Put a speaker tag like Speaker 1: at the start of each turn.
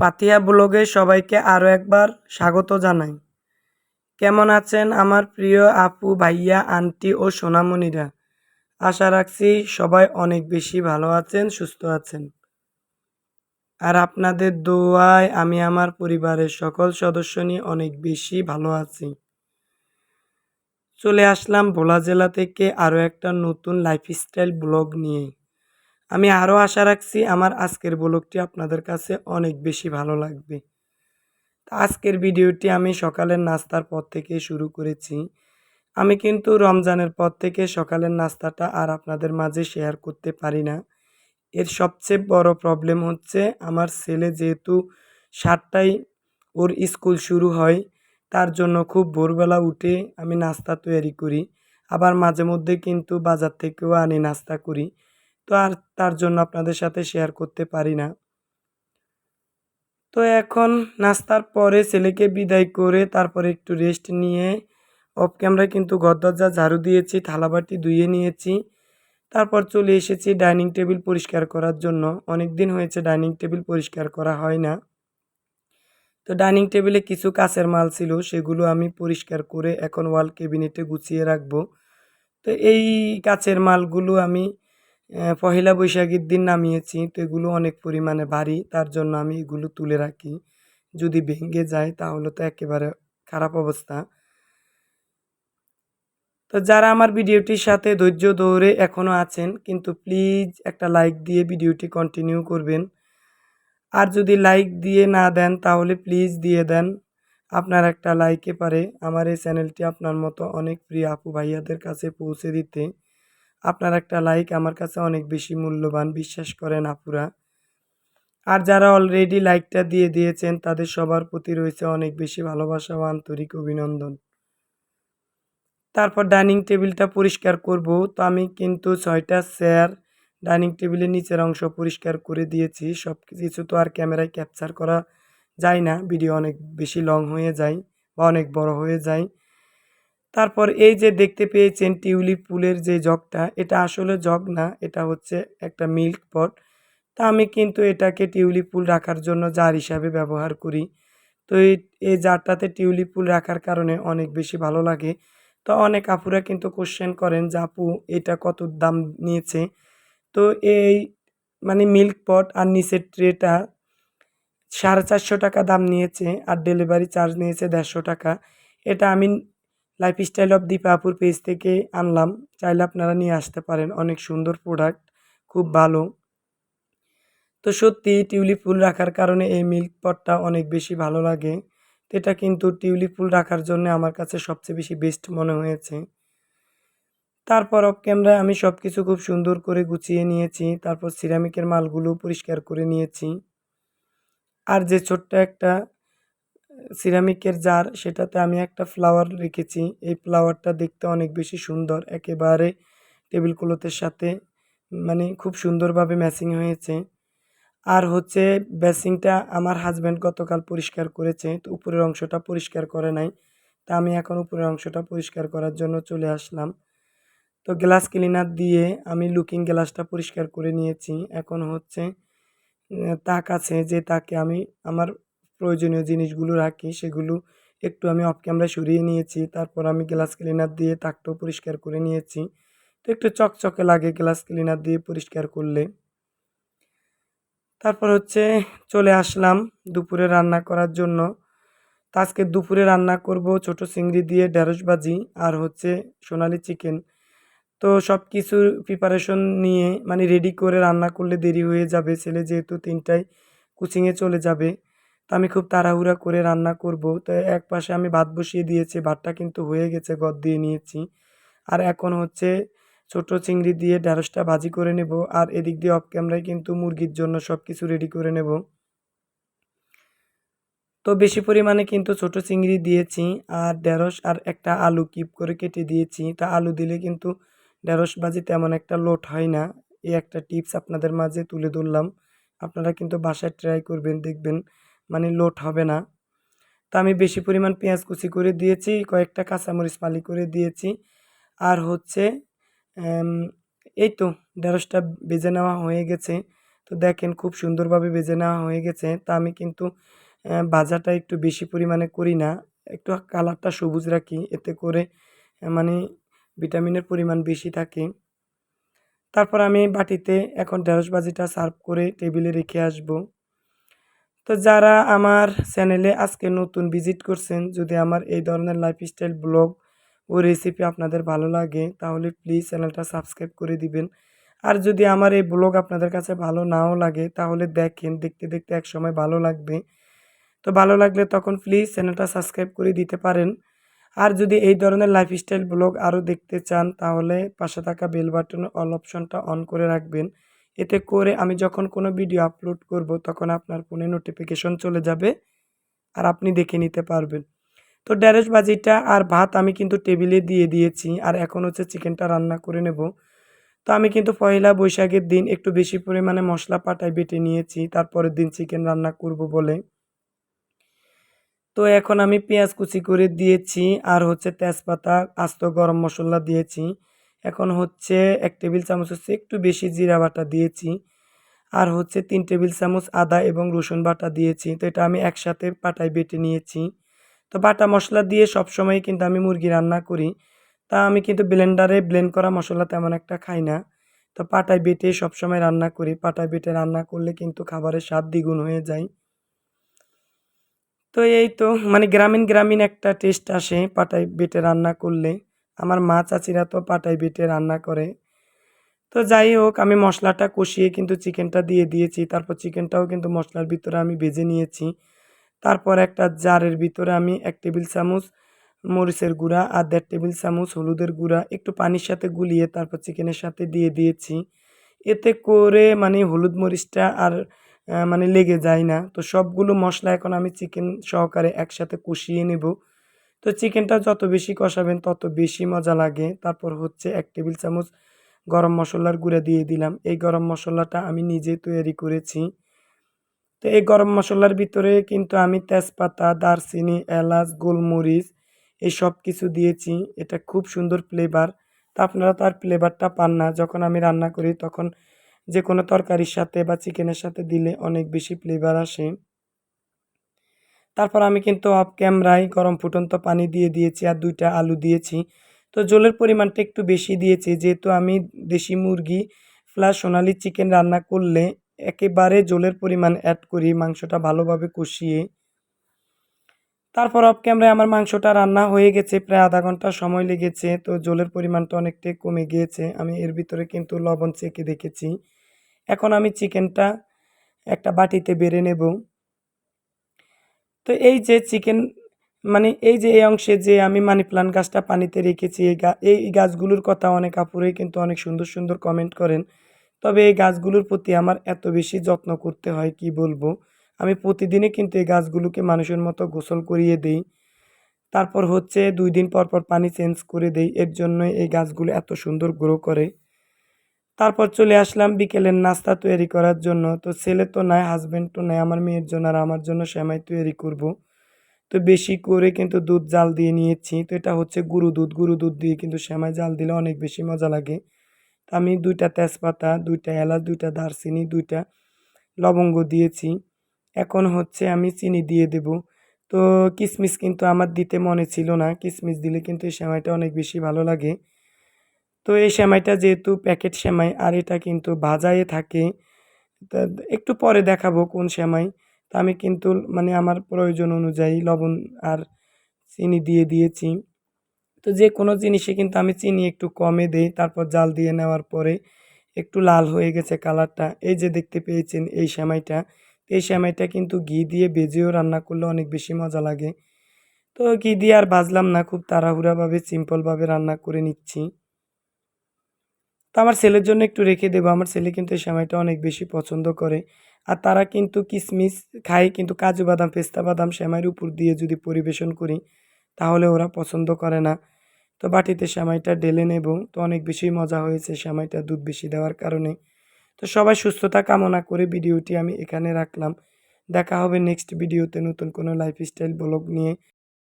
Speaker 1: পাতিয়া ব্লগে সবাইকে আরও একবার স্বাগত জানাই। কেমন আছেন আমার প্রিয় আপু, ভাইয়া, আন্টি ও সোনামণিরা? আশা রাখছি সবাই অনেক বেশি ভালো আছেন, সুস্থ আছেন। আর আপনাদের দোয়ায় আমি আমার পরিবারের সকল সদস্য নিয়ে অনেক বেশি ভালো আছি। চলে আসলাম ভোলা জেলা থেকে আরও একটা নতুন লাইফস্টাইল ব্লগ নিয়ে। আমি আরও আশা রাখছি আমার আজকের ব্লগটি আপনাদের কাছে অনেক বেশি ভালো লাগবে। আজকের ভিডিওটি আমি সকালের নাস্তার পর থেকে শুরু করেছি। আমি কিন্তু রমজানের পর থেকে সকালের নাস্তাটা আর আপনাদের মাঝে শেয়ার করতে পারি না। এর সবচেয়ে বড় প্রবলেম হচ্ছে আমার ছেলে যেহেতু সাতটায় ওর স্কুল শুরু হয়, তার জন্য খুব ভোরবেলা উঠে আমি নাস্তা তৈরি করি। আবার মাঝে মধ্যে কিন্তু বাজার থেকেও আনি নাস্তা করি। তো আর তার জন্য আপনাদের সাথে শেয়ার করতে পারি না। তো এখন নাস্তার পরে ছেলেকে বিদায় করে তারপরে একটু রেস্ট নিয়ে অফ ক্যামেরায় কিন্তু গদ্দরজা ঝাড়ু দিয়েছি, থালাবাটি ধুয়ে নিয়েছি। তারপর চলে এসেছি ডাইনিং টেবিল পরিষ্কার করার জন্য। অনেক দিন হয়েছে ডাইনিং টেবিল পরিষ্কার করা হয় না। তো ডাইনিং টেবিলে কিছু কাছের মাল ছিল, সেগুলো আমি পরিষ্কার করে এখন ওয়াল ক্যাবিনেটে গুছিয়ে রাখব। তো এই কাছের মালগুলো আমি পহেলা বৈশাখের দিন নামিয়েছি, তো এগুলো অনেক পরিমাণে ভারী, তার জন্য আমি এগুলো তুলে রাখি। যদি ভেঙে যায় তাহলে তো একেবারে খারাপ অবস্থা। তো যারা আমার ভিডিওটির সাথে ধৈর্য ধরে এখনও আছেন, কিন্তু প্লিজ একটা লাইক দিয়ে ভিডিওটি কন্টিনিউ করবেন। আর যদি লাইক দিয়ে না দেন তাহলে প্লিজ দিয়ে দেন। আপনার একটা লাইকে পারে। আমার এই চ্যানেলটি আপনার মতো অনেক প্রিয় আপু ভাইয়াদের কাছে পৌঁছে দিতে। আপনার একটা লাইক আমার কাছে অনেক বেশি মূল্যবান, বিশ্বাস করেন আপুরা। আর যারা অলরেডি লাইকটা দিয়ে দিয়েছেন, তাদের সবার প্রতি রয়েছে অনেক বেশি ভালোবাসা ও আন্তরিক অভিনন্দন। তারপর ডাইনিং টেবিলটা পরিষ্কার করব। তো আমি কিন্তু ছয়টা চেয়ার ডাইনিং টেবিলের নিচের অংশ পরিষ্কার করে দিয়েছি। সব কিছু তো আর ক্যামেরায় ক্যাপচার করা যায় না। ভিডিও অনেক বেশি লং হয়ে যায় বা অনেক বড় হয়ে যায়। তারপর এই যে দেখতে পেয়েছেন টিউলিপ ফুলের যে জগটা, এটা আসলে জগ না, এটা হচ্ছে একটা মিল্ক পট। তা আমি কিন্তু এটাকে টিউলিপ ফুল রাখার জন্য জার হিসাবে ব্যবহার করি। তো এই এই জারটাতে টিউলিপ ফুল রাখার কারণে অনেক বেশি ভালো লাগে। তো অনেক আপুরা কিন্তু কোশ্চেন করেন যে, আপু, এটা কত দাম নিয়েছে? তো এই মানে মিল্ক পট আর নিচের ট্রেটা সাড়ে চারশো টাকা দাম নিয়েছে আর ডেলিভারি চার্জ নিয়েছে দেড়শো টাকা। এটা আমি লাইফস্টাইল অফ দীপাপুর পেজ থেকে আনলাম। চাইলে আপনারা নিয়ে আসতে পারেন। অনেক সুন্দর প্রোডাক্ট খুব ভালো। তো সত্যি টিউলিপ ফুল রাখার কারণে এই মিল্ক পটটা অনেক বেশি ভালো লাগে। এটা কিন্তু টিউলিপ ফুল রাখার জন্য আমার কাছে সবচেয়ে বেশি বেস্ট মনে হয়েছে। তারপর অফ ক্যামেরায় আমি সব কিছু খুব সুন্দর করে গুছিয়ে নিয়েছি। তারপর সিরামিকের মালগুলো পরিষ্কার করে নিয়েছি। আর যে ছোট্ট একটা সিরামিকের জার, সেটাতে আমি একটা ফ্লাওয়ার রেখেছি। এই ফ্লাওয়ারটা দেখতে অনেক বেশি সুন্দর। একেবারে টেবিল ক্লথের সাথে মানে খুব সুন্দরভাবে ম্যাচিং হয়েছে। আর হচ্ছে বেসিংটা আমার হাজব্যান্ড গতকাল পরিষ্কার করেছে, তো উপরের অংশটা পরিষ্কার করে নাই। তা আমি এখন উপরের অংশটা পরিষ্কার করার জন্য চলে আসলাম। তো গ্লাস ক্লিনার দিয়ে আমি লুকিং গ্লাসটা পরিষ্কার করে নিয়েছি। এখন হচ্ছে তাক আছে যে তাকে আমি আমার প্রয়োজনীয় জিনিসগুলো রাখি, সেগুলো একটু আমি অফ ক্যামেরা সরিয়ে নিয়েছি। তারপর আমি গ্লাস ক্লিনার দিয়ে তাকটাও পরিষ্কার করে নিয়েছি। তো একটু চকচকে লাগে গ্লাস ক্লিনার দিয়ে পরিষ্কার করলে। তারপর হচ্ছে চলে আসলাম দুপুরে রান্না করার জন্য। তো আজকে দুপুরে রান্না করব ছোট চিংড়ি দিয়ে ঢেঁড়স ভাজি আর হচ্ছে সোনালি চিকেন তো সব কিছু প্রিপারেশন নিয়ে মানে রেডি করে রান্না করলে দেরি হয়ে যাবে। ছেলে যেহেতু তিনটায় কোচিংয়ে চলে যাবে। তো আমি খুব তাড়াহুড়া করে রান্না করব। তো এক পাশে আমি ভাত বসিয়ে দিয়েছি, ভাতটা কিন্তু হয়ে গেছে, গদ দিয়ে নিয়েছি। আর এখন হচ্ছে ছোট চিংড়ি দিয়ে ঢ্যাঁড়সটা ভাজি করে নেব। আর এদিক দিয়ে অফ ক্যামেরায় কিন্তু মুরগির জন্য সব কিছু রেডি করে নেব। তো বেশি পরিমাণে কিন্তু ছোট চিংড়ি দিয়েছি আর ঢেঁড়স আর একটা আলু কিপ করে কেটে দিয়েছি। তা আলু দিলে কিন্তু ঢেঁড়স ভাজি তেমন একটা লোট হয় না। এই একটা টিপস আপনাদের মাঝে তুলে ধরলাম। আপনারা কিন্তু বাসায় ট্রাই করবেন, দেখবেন। মানে লোট হবে না। তো আমি বেশি পরিমাণ পেঁয়াজ কুচি করে দিয়েছি, কয়েকটা কাঁচামরিচ পালি করে দিয়েছি। আর হচ্ছে এই তো ঢেঁড়সটা বেজে নেওয়া হয়ে গেছে। তো দেখেন খুব সুন্দরভাবে বেজে নেওয়া হয়ে গেছে। তা আমি কিন্তু ভাজাটা একটু বেশি পরিমাণে করি না। একটু কালারটা সবুজ রাখি, এতে করে মানে ভিটামিনের পরিমাণ বেশি থাকে। তারপর আমি বাটিতে এখন ঢেঁড়স ভাজিটা সার্ভ করে টেবিলে রেখে আসব। তো যারা আমার চ্যানেলে আজকে নতুন ভিজিট করছেন, যদি আমার এই ধরনের লাইফস্টাইল ব্লগ ও রেসিপি আপনাদের ভালো লাগে, তাহলে প্লিজ চ্যানেলটা সাবস্ক্রাইব করে দিবেন। আর যদি আমার এই ব্লগ আপনাদের কাছে ভালো নাও লাগে, তাহলে দেখেন, দেখতে দেখতে এক সময় ভালো লাগবে। তো ভালো লাগলে তখন প্লিজ চ্যানেলটা সাবস্ক্রাইব করে দিতে পারেন। আর যদি এই ধরনের লাইফস্টাইল ব্লগ আরও দেখতে চান, তাহলে পাশে থাকা বেল বাটন অল অপশনটা অন করে রাখবেন। এতে করে আমি যখন কোনো ভিডিও আপলোড করব, তখন আপনার ফোনে নোটিফিকেশন চলে যাবে আর আপনি দেখে নিতে পারবেন। তো ঢ্যাঁড়স ভাজিটা আর ভাত আমি কিন্তু টেবিলে দিয়ে দিয়েছি আর এখন হচ্ছে চিকেনটা রান্না করে নেব। তো আমি কিন্তু পয়লা বৈশাখের দিন একটু বেশি পরিমাণে মশলা পাটায় বেটে নিয়েছি, তারপরের দিন চিকেন রান্না করব বলে। তো এখন আমি পেঁয়াজ কুচি করে দিয়েছি আর হচ্ছে তেজপাতা, আস্ত গরম মশলা দিয়েছি। এখন হচ্ছে এক টেবিল চামচ হচ্ছে একটু বেশি জিরা বাটা দিয়েছি। আর হচ্ছে তিন টেবিল চামচ আদা এবং রসুন বাটা দিয়েছি। তো এটা আমি একসাথে পাটায় বেটে নিয়েছি। তো বাটা মশলা দিয়ে সব সবসময় কিন্তু আমি মুরগি রান্না করি। তা আমি কিন্তু ব্লেন্ডারে ব্লেন্ড করা মশলা তেমন একটা খাই না। তো পাটায় বেটে সবসময় রান্না করি। পাটায় বেটে রান্না করলে কিন্তু খাবারের স্বাদ দ্বিগুণ হয়ে যায়। তো এই তো মানে গ্রামীণ গ্রামীণ একটা টেস্ট আসে পাটায় বেটে রান্না করলে। আমার মা চাচিরা তো পাটায় বেটে রান্না করে। তো যাই হোক, আমি মশলাটা কষিয়ে কিন্তু চিকেনটা দিয়ে দিয়েছি। তারপর চিকেনটাও কিন্তু মশলার ভিতরে আমি ভেজে নিয়েছি। তারপর একটা জারের ভিতরে আমি এক টেবিল চামচ মরিচের গুঁড়া, আর দেড় টেবিল চামচ হলুদের গুঁড়া, একটু পানির সাথে গুলিয়ে তারপর চিকেনের সাথে দিয়ে দিয়েছি। এতে করে মানে হলুদ মরিচটা আর মানে লেগে যায় না। তো সবগুলো মশলা এখন আমি চিকেন সহকারে একসাথে কষিয়ে নেব। তো চিকেনটা যত বেশি কষাবেন, তত বেশি মজা লাগে। তারপর হচ্ছে এক টেবিল চামচ গরম মশলার গুঁড়া দিয়ে দিলাম। এই গরম মশলাটা আমি নিজে তৈরি করেছি। তো এই গরম মশলার ভিতরে কিন্তু আমি তেজপাতা, দারচিনি, এলাচ, গোলমরিচ এই সব কিছু দিয়েছি। এটা খুব সুন্দর ফ্লেভার তা আপনারা তার ফ্লেভারটা পান না। যখন আমি রান্না করি তখন যে কোনো তরকারির সাথে বা চিকেনের সাথে দিলে অনেক বেশি ফ্লেভার আসে। তারপর আমি কিন্তু অফ ক্যামেরায় গরম ফুটন্ত পানি দিয়ে দিয়েছি আর দুইটা আলু দিয়েছি। তো জলের পরিমাণটা একটু বেশি দিয়েছি, যেহেতু আমি দেশি মুরগি প্লাস সোনালি চিকেন রান্না করলে একেবারে জলের পরিমাণ অ্যাড করি, মাংসটা ভালোভাবে কষিয়ে। তারপর অফ ক্যামেরায় আমার মাংসটা রান্না হয়ে গেছে, প্রায় আধা ঘণ্টা সময় লেগেছে, তো জলের পরিমাণটা অনেকটাই কমে গিয়েছে। আমি এর ভিতরে কিন্তু লবণ চেকে দেখেছি। এখন আমি চিকেনটা একটা বাটিতে বেড়ে নেব। তো এই যে চিকেন মানে এই যে এই অংশে যে আমি মানি প্লান্ট গাছটা পানিতে রেখেছি, এই গা, এই গাছগুলোর কথা অনেক আপুরেই কিন্তু অনেক সুন্দর সুন্দর কমেন্ট করেন। তবে এই গাছগুলোর প্রতি আমার এত বেশি যত্ন করতে হয় কি বলব? আমি প্রতিদিনে কিন্তু এই গাছগুলোকে মানুষের মতো গোসল করিয়ে দেই। তারপর হচ্ছে দুই দিন পর পর পানি চেঞ্জ করে দেই। এর জন্যই এই গাছগুলো এত সুন্দর গ্রো করে। তারপর চলে আসলাম বিকেলের নাস্তা তৈরি করার জন্য। তো ছেলে তো নাই হাজব্যান্ড তো নাই, আমার মেয়ের জন্য আর আমার জন্য সেমাই তৈরি করব। তো বেশি করে কিন্তু দুধ জাল দিয়ে নিয়েছি। তো এটা হচ্ছে গুঁড়ো দুধ গুঁড়ো দুধ দিয়ে কিন্তু সেমাই জাল দিলে অনেক বেশি মজা লাগে। তো আমি দুইটা তেজপাতা, দুইটা এলাচ, দুইটা দারচিনি, দুইটা লবঙ্গ দিয়েছি। এখন হচ্ছে আমি চিনি দিয়ে দেব। তো কিশমিশ কিন্তু আমার দিতে মনে ছিল না। কিশমিশ দিলে কিন্তু এই সেমাইটা অনেক বেশি ভালো লাগে। তো এই সেমাইটা যেহেতু প্যাকেট সেমাই, আর এটা কিন্তু ভাজায়ে থাকে একটু পরে দেখাবো কোন সেমাই। তা আমি কিন্তু মানে আমার প্রয়োজন অনুযায়ী লবণ আর চিনি দিয়ে দিয়েছি। তো যে কোনো জিনিসে কিন্তু আমি চিনি একটু কমে দেই, তারপর জাল দিয়ে নেওয়ার পরে একটু লাল হয়ে গেছে কালারটা। এই যে দেখতে পেয়েছেন এই সেমাইটা। এই সেমাইটা কিন্তু ঘি দিয়ে ভেজেও রান্না করলে অনেক বেশি মজা লাগে। তো ঘি দিয়ে আর ভাজলাম না, খুব তাড়াহুড়াভাবে সিম্পলভাবে রান্না করে নিচ্ছি। তো আমার ছেলের জন্য একটু রেখে দেবো। আমার ছেলে কিন্তু এই সেমাইটা অনেক বেশি পছন্দ করে। আর তারা কিন্তু কিশমিশ খায়, কিন্তু কাজু বাদাম, পেস্তা বাদাম সেমাইয়ের উপর দিয়ে যদি পরিবেশন করি, তাহলে ওরা পছন্দ করে না। তো বাটিতে সেমাইটা ঢেলে নেব। তো অনেক বেশি মজা হয়েছে সেমাইটা দুধ বেশি দেওয়ার কারণে। তো সবাই সুস্থতা কামনা করে ভিডিওটি আমি এখানে রাখলাম। দেখা হবে নেক্সট ভিডিওতে নতুন কোনো লাইফস্টাইল ব্লগ নিয়ে।